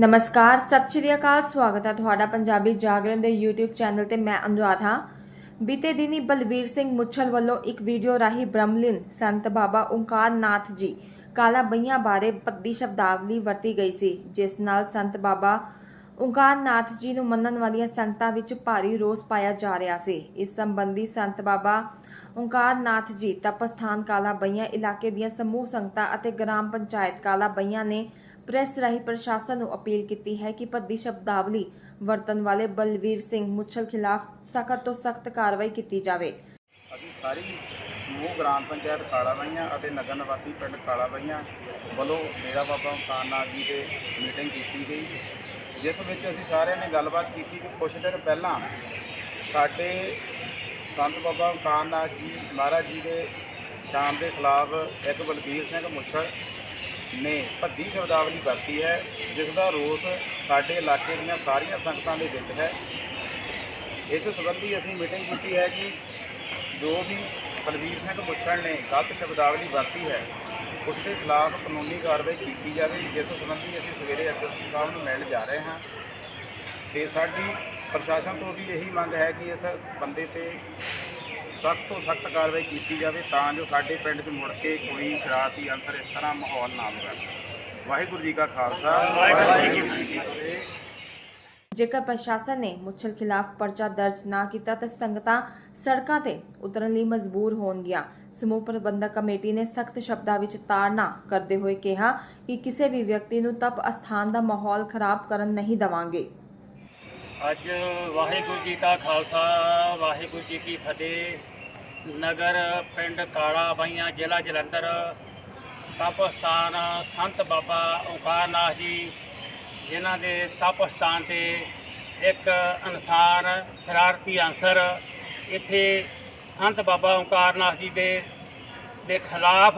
ਨਮਸਕਾਰ, ਸਤਿ ਸ਼੍ਰੀ ਅਕਾਲ, ਸਵਾਗਤ ਹੈ ਤੁਹਾਡਾ ਪੰਜਾਬੀ ਜਾਗਰਣ ਦੇ YouTube ਚੈਨਲ ਤੇ ਮੈਂ ਅਨੁਰਾਧ ਹਾਂ। ਬੀਤੇ ਦਿਨੀ ਬਲਵੀਰ ਸਿੰਘ ਮੁੱਛਲ ਵੱਲੋਂ ਇੱਕ ਵੀਡੀਓ ਰਾਹੀਂ ਬ੍ਰਹਮਲਿਨ ਸੰਤ ਬਾਬਾ ਓੰਕਾਰ ਨਾਥ ਜੀ ਕਾਲਾ ਬਈਆਂ ਬਾਰੇ ਪੱਦੀ ਸ਼ਬਦਾਵਲੀ ਵਰਤੀ ਗਈ ਸੀ, ਜਿਸ ਨਾਲ ਸੰਤ ਬਾਬਾ ਓਂਕਾਰ ਨਾਥ ਜੀ ਨੂੰ ਮੰਨਣ ਵਾਲੀਆਂ ਸੰਗਤਾਂ ਵਿੱਚ ਭਾਰੀ ਰੋਸ ਪਾਇਆ ਜਾ ਰਿਹਾ ਸੀ। ਇਸ ਸੰਬੰਧੀ ਸੰਤ ਬਾਬਾ ਓਂਕਾਰ ਨਾਥ ਜੀ ਤਪਸਥਾਨ ਕਾਲਾ ਬਈਆਂ ਇਲਾਕੇ ਦੀਆਂ ਸਮੂਹ ਸੰਗਤਾਂ ਅਤੇ ਗ੍ਰਾਮ ਪੰਚਾਇਤ ਕਾਲਾ ਬਈਆਂ ਨੇ ਪ੍ਰੈਸ ਰਾਹੀਂ ਪ੍ਰਸ਼ਾਸਨ ਨੂੰ ਅਪੀਲ ਕੀਤੀ ਹੈ ਕਿ ਭੱਦੀ ਸ਼ਬਦਾਵਲੀ ਵਰਤਣ ਵਾਲੇ ਬਲਵੀਰ ਸਿੰਘ ਮੁੱਛਲ ਖਿਲਾਫ ਸਖਤ ਤੋਂ ਸਖਤ ਕਾਰਵਾਈ ਕੀਤੀ ਜਾਵੇ। ਅਸੀਂ ਸਾਰੀ ਸਮੂਹ ਗ੍ਰਾਮ ਪੰਚਾਇਤ ਕਾਲਾ ਅਤੇ ਨਗਰ ਨਿਵਾਸੀ ਪਿੰਡ ਕਾਲਾ ਵੱਲੋਂ ਡੇਰਾ ਬਾਬਾ ਮਕਾਨ ਨਾਥ ਜੀ ਦੇ ਮੀਟਿੰਗ ਕੀਤੀ ਗਈ। ਜਿਸ ਵਿੱਚ ਅਸੀਂ ਸਾਰਿਆਂ ਨੇ ਗੱਲਬਾਤ ਕੀਤੀ ਕਿ ਕੁਝ ਦਿਨ ਪਹਿਲਾਂ ਸਾਡੇ ਸੰਤ ਬਾਬਾ ਮਕਾਨ ਨਾਥ ਜੀ ਮਹਾਰਾਜ ਜੀ ਦੇ ਸ਼ਾਮ ਦੇ ਖਿਲਾਫ ਇੱਕ ਬਲਬੀਰ ਸਿੰਘ ਮੁੱਛਲ ਨੇ ਭੱਦੀ ਸ਼ਬਦਾਵਲੀ ਵਰਤੀ ਹੈ, ਜਿਸ ਦਾ ਰੋਸ ਸਾਡੇ ਇਲਾਕੇ ਦੀਆਂ ਸਾਰੀਆਂ ਸੰਗਤਾਂ ਦੇ ਵਿੱਚ ਹੈ। ਇਸ ਸੰਬੰਧੀ ਅਸੀਂ ਮੀਟਿੰਗ ਕੀਤੀ ਹੈ ਕਿ ਜੋ ਵੀ ਬਲਵੀਰ ਸਿੰਘ ਮੁੱਛੜ ਨੇ ਗਲਤ ਸ਼ਬਦਾਵਲੀ ਵਰਤੀ ਹੈ, ਉਸ ਦੇ ਖਿਲਾਫ ਕਾਨੂੰਨੀ ਕਾਰਵਾਈ ਕੀਤੀ ਜਾਵੇ, ਜਿਸ ਸੰਬੰਧੀ ਅਸੀਂ ਸਵੇਰੇ ਐਸਐਸਪੀ ਸਾਹਿਬ ਨੂੰ ਮਿਲਣ ਜਾ ਰਹੇ ਹਾਂ। ਤੇ ਸਾਡੀ ਪ੍ਰਸ਼ਾਸਨ ਤੋਂ ਵੀ ਇਹੀ ਮੰਗ ਹੈ ਕਿ ਇਸ ਬੰਦੇ ਤੇ ਸਖਤ ਤੋਂ ਸਖਤ ਕਾਰਵਾਈ ਕੀਤੀ ਜਾਵੇ ਤਾਂ ਜੋ ਸਾਡੇ ਪਿੰਡ 'ਚ ਮੁੜ ਕੇ ਕੋਈ ਸ਼ਰਾਰਤੀ ਅਨਸਰ ਇਸ ਤਰ੍ਹਾਂ ਮਾਹੌਲ ਨਾ ਬਣੇ। ਵਾਹਿਗੁਰੂ ਜੀ ਕਾ ਖਾਲਸਾ ਵਾਹਿਗੁਰੂ ਜੀ ਕੀ ਫਤਿਹ। ਜੇਕਰ ਪ੍ਰਸ਼ਾਸਨ ਨੇ ਮੁੱਛਲ ਖਿਲਾਫ ਪਰਚਾ ਦਰਜ ਨਾ ਕੀਤਾ ਤਾਂ ਸੰਗਤਾਂ ਸੜਕਾਂ ਤੇ ਉਤਰਨ ਲਈ ਮਜਬੂਰ ਹੋਣਗੀਆਂ। ਸਮੂਹ ਪ੍ਰਬੰਧਕ ਕਮੇਟੀ ਨੇ ਸਖਤ ਸ਼ਬਦਾਂ ਵਿੱਚ ਤਾੜਨਾ ਕਰਦੇ ਹੋਏ ਕਿਹਾ ਕਿ ਕਿਸੇ ਵੀ ਵਿਅਕਤੀ ਨੂੰ ਤਪ ਅਸਥਾਨ ਦਾ ਮਾਹੌਲ ਖਰਾਬ ਕਰਨ ਨਹੀਂ ਦੇਵਾਂਗੇ। ਅੱਜ ਵਾਹਿਗੁਰੂ ਜੀ ਕਾ ਖਾਲਸਾ ਵਾਹਿਗੁਰੂ ਜੀ ਕੀ ਫਤਿਹ। ਨਗਰ, ਪਿੰਡ ਕਾਲਾ ਬਾਈਆਂ, ਜ਼ਿਲ੍ਹਾ ਜਲੰਧਰ, ਤਪਸਥਾਨ, ਸੰਤ ਬਾਬਾ ਓਂਕਾਰਨਾਥ ਜੀ, ਜਿਨ੍ਹਾਂ ਦੇ ਤਪਸਥਾਨ ਤੇ ਇੱਕ ਇਨਸਾਨ ਸ਼ਰਾਰਤੀ ਅਨਸਰ ਇੱਥੇ ਸੰਤ ਬਾਬਾ ਓਂਕਾਰਨਾਥ ਜੀ ਦੇ ਦੇ ਖਿਲਾਫ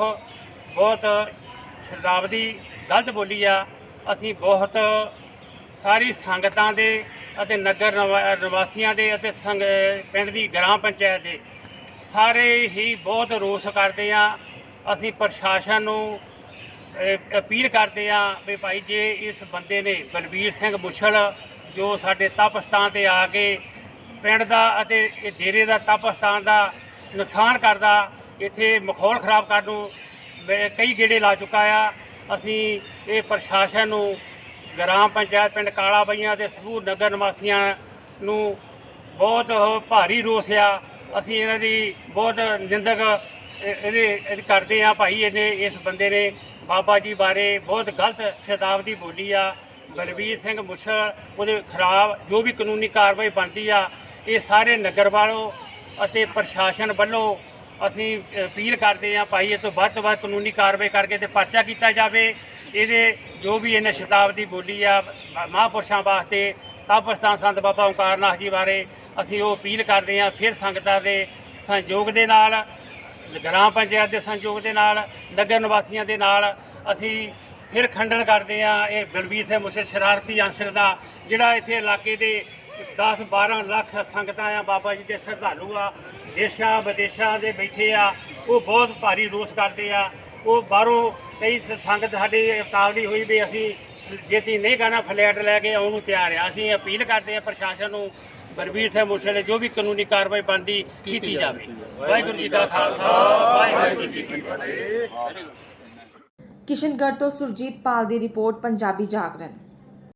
ਬਹੁਤ ਸ਼ਬਦਾਵਲੀ, ਗਲਤ ਬੋਲੀ ਆ। ਅਸੀਂ ਬਹੁਤ ਸਾਰੀ ਸੰਗਤਾਂ ਦੇ ਅਤੇ ਨਗਰ ਨਿਵਾ- ਨਿਵਾਸੀਆਂ ਦੇ ਅਤੇ ਸੰਗ, ਪਿੰਡ ਦੀ ਗ੍ਰਾਮ ਪੰਚਾਇਤ ਦੇ ਸਾਰੇ ਹੀ ਬਹੁਤ ਰੋਸ ਕਰਦੇ ਆ। ਅਸੀਂ ਪ੍ਰਸ਼ਾਸਨ ਨੂੰ ਅਪੀਲ ਕਰਦੇ ਆ ਵੀ ਭਾਈ ਜੇ ਇਸ ਬੰਦੇ ਨੇ ਬਲਬੀਰ ਸਿੰਘ ਮੁੱਛਲ ਜੋ ਸਾਡੇ ਤਪਸਥਾਨ ਤੇ ਆ ਕੇ ਪਿੰਡ ਦਾ ਅਤੇ ਇਹ ਡੇਰੇ ਦਾ ਤਪਸਥਾਨ ਦਾ ਨੁਕਸਾਨ ਕਰਦਾ, ਇੱਥੇ ਮਖੌਲ ਖਰਾਬ ਕਰਨ ਨੂੰ ਮੈਂ ਕਈ ਗੇੜੇ ਲਾ ਚੁੱਕਾ ਆ। ਅਸੀਂ ਇਹ ਪ੍ਰਸ਼ਾਸਨ ਨੂੰ, ਗ੍ਰਾਮ ਪੰਚਾਇਤ ਪਿੰਡ ਕਾਲਾ ਬਈਆਂ ਦੇ ਸਮੂਹ ਨਗਰ ਨਿਵਾਸੀਆਂ ਨੂੰ ਬਹੁਤ ਭਾਰੀ ਰੋਸ ਆ। ਅਸੀਂ ਇਹਨਾਂ ਦੀ ਬਹੁਤ ਨਿੰਦਕ ਇਹਦੇ, ਇਹਦੀ ਕਰਦੇ ਆ ਭਾਈ, ਇਹਨੇ ਇਸ ਬੰਦੇ ਨੇ ਬਾਬਾ ਜੀ ਬਾਰੇ ਬਹੁਤ ਗਲਤ ਸ਼ਤਾਬਦੀ ਬੋਲੀ ਆ। ਬਲਵੀਰ ਸਿੰਘ ਮੁੱਛਲ ਉਹਦੇ ਖਰਾਬ ਜੋ ਵੀ ਕਾਨੂੰਨੀ ਕਾਰਵਾਈ ਬਣਦੀ ਆ, ਇਹ ਸਾਰੇ ਨਗਰ ਵਾਲੋ ਅਤੇ ਪ੍ਰਸ਼ਾਸਨ ਵੱਲੋਂ ਅਸੀਂ ਅਪੀਲ ਕਰਦੇ ਆ ਭਾਈ, ਇਹ ਤੋਂ ਵੱਧ ਤੋਂ ਵੱਧ ਕਾਨੂੰਨੀ ਕਾਰਵਾਈ ਕਰਕੇ ਤੇ ਪਰਚਾ ਕੀਤਾ ਜਾਵੇ। ਇਹਦੇ ਜੋ ਵੀ ਇਹਨੇ ਸ਼ਤਾਬਦੀ ਬੋਲੀ ਆ ਮ- ਮਹਾਂਪੁਰਸ਼ਾਂ ਵਾਸਤੇ, ਤਪਸਥਾਨ ਸੰਤ ਬਾਬਾ ਓਂਕਾਰਨਾਥ ਜੀ ਬਾਰੇ ਅਸੀਂ ਉਹ ਅਪੀਲ ਕਰਦੇ ਹਾਂ ਫਿਰ ਸੰਗਤਾਂ ਦੇ ਸਹਿਯੋਗ ਦੇ ਨਾਲ, ਗ੍ਰਾਮ ਪੰਚਾਇਤ ਦੇ ਸੰਯੋਗ ਦੇ ਨਾਲ, ਨਗਰ ਨਿਵਾਸੀਆਂ ਦੇ ਨਾਲ ਅਸੀਂ ਫਿਰ ਖੰਡਨ ਕਰਦੇ ਹਾਂ ਇਹ ਬਲਬੀਰ ਸਿੰਘ ਮੁਸੇ ਸ਼ਰਾਰਤੀ ਅੰਸਰ ਦਾ, ਜਿਹੜਾ ਇੱਥੇ ਇਲਾਕੇ ਦੇ 10 12 ਲੱਖ ਸੰਗਤਾਂ ਆ, ਬਾਬਾ ਜੀ ਦੇ ਸ਼ਰਧਾਲੂ ਆ, ਦੇਸ਼ਾਂ ਵਿਦੇਸ਼ਾਂ ਦੇ ਬੈਠੇ ਆ, ਉਹ ਬਹੁਤ ਭਾਰੀ ਰੋਸ ਕਰਦੇ ਆ। ਉਹ ਬਾਹਰੋਂ ਕਈ ਸੰਗਤ ਸਾਡੀ ਉਤਾਵਲੀ ਹੋਈ ਵੀ ਅਸੀਂ ਜੇਤੀ ਨਹੀਂ ਗਾਣਾ ਫਲੈਟ ਲੈ ਕੇ ਆਉਣ ਨੂੰ ਤਿਆਰ ਆ, ਅਸੀਂ ਅਪੀਲ ਕਰਦੇ ਆ ਪ੍ਰਸ਼ਾਸਨ ਨੂੰ ਬਲਬੀਰ ਸਿੰਘ ਮੁਸੇ ਦੇ ਜੋ ਵੀ ਕਾਨੂੰਨੀ ਕਾਰਵਾਈ ਬਣਦੀ ਕੀਤੀ ਜਾਵੇ। ਵਾਹਿਗੁਰੂ ਜੀ ਕਾ ਖਾਲਸਾ ਵਾਹਿਗੁਰੂ ਜੀ ਕੀ ਫਤਿਹ। ਕਿਸ਼ਨਗੜ੍ਹ ਤੋਂ ਸੁਰਜੀਤ ਪਾਲ ਦੀ ਰਿਪੋਰਟ ਪੰਜਾਬੀ ਜਾਗਰਣ।